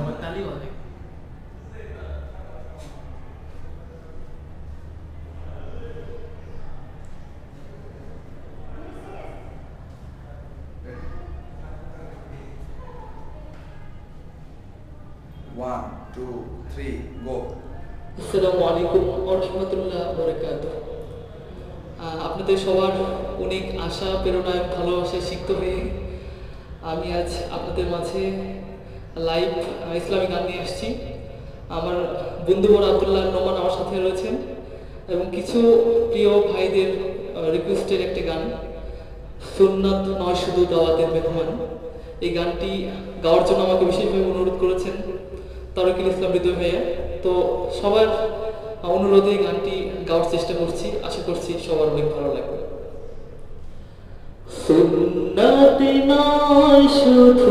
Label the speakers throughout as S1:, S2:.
S1: একবার
S2: তালি অনেক
S1: One, two, three, go.
S2: আসসালামু আলাইকুম রহমতুল্লাহ বরকাত আপনাদের সবার অনেক আশা প্রেরণা এবং ভালোবাসায় সিক্ত হয়ে আমি আজ আপনাদের মাঝে লাইভ ইসলামী গান নিয়ে আসছি। আমার বন্ধু বড় আবদুল্লাহ নোমান আমার সাথে রয়েছেন এবং কিছু প্রিয় ভাইদের রিকোয়েস্টের একটি গান, সুন্নাত নয় শুধু দাওয়াতের মেহমান। এই গানটি গাওয়ার জন্য আমাকে বিশেষভাবে অনুরোধ করেছেন তারকিল ইসলাম হৃদয় ভাইয়া। তো সবার অনুরোধে গানটি গাওয়ার চেষ্টা করছি। আশা করছি সবার অনেক ভালো লাগবে।
S3: সুন্নাত নয় শুধু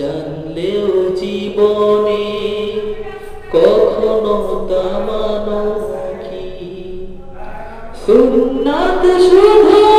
S3: জানলেও জীবনে কখনো তা মানো কি সুন্নাত শুধু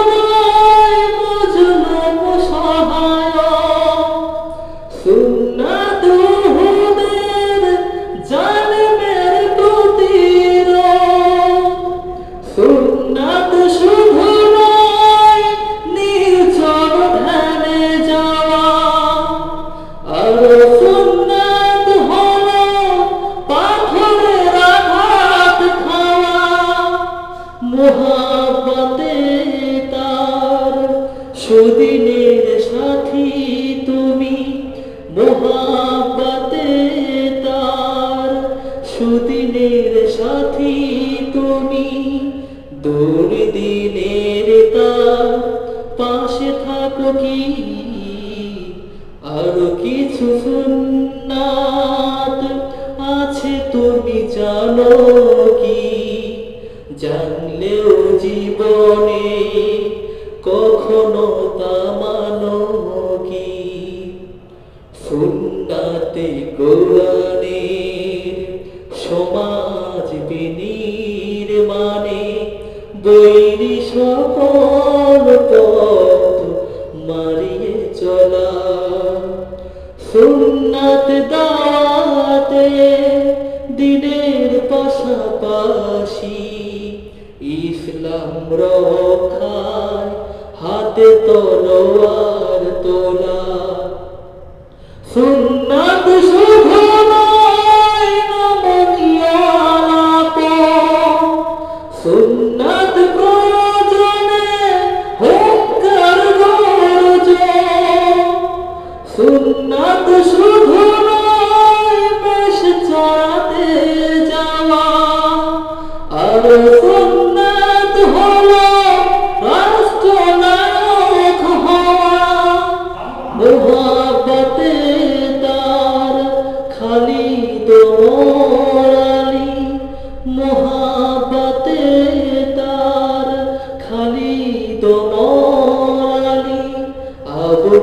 S3: তুমি তার পাশে থাকো কি? আরও কিছু সুন্নাত আছে তুমি জানো কি? জানলেও জীবনে কখনো তা মানো কি? সুন্নাতে কোরআনের সমাজ মানে বৈরি সকল পথ মারিয়ে চলা। সুন্নাত দাতে দিনের পাশাপাশি ইসলাম রক্ষায় হাতে তলোয়ার তোলা। সুন্নাত শুধু নয় যাওয়া। আর সুন্নাত হলো রাষ্ট্রনায়ক হওয়া। মোহাবতে তার খালি দোরালি মোহাবতে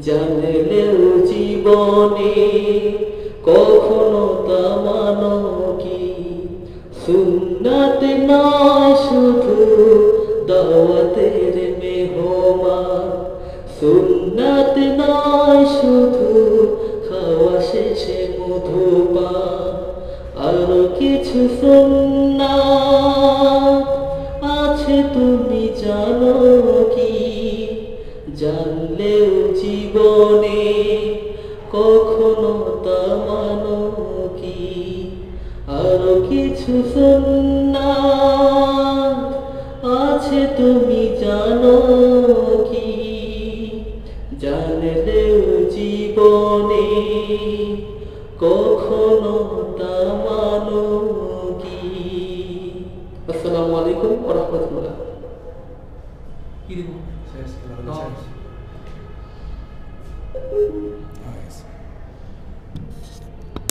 S3: জানলেও জীবনে কখনো তামানো কি? সুন্নাতে নয় শুধু দাওয়াতের মেহমা সুন্নাতে নয় শুধু খাওয়া শেষে মধু পা আরও কিছু সুন্না আছে তুমি জানো কি? জানলেও জীবনে কখনো তা মানো কি? আরও কিছু আছে তুমি জানো কি? জানলেও জীবনে কখনো তা মানো কি?
S2: আসসালামু আলাইকুম ওয়া রাহমাতুল্লাহ। কি দিব?
S1: Nice.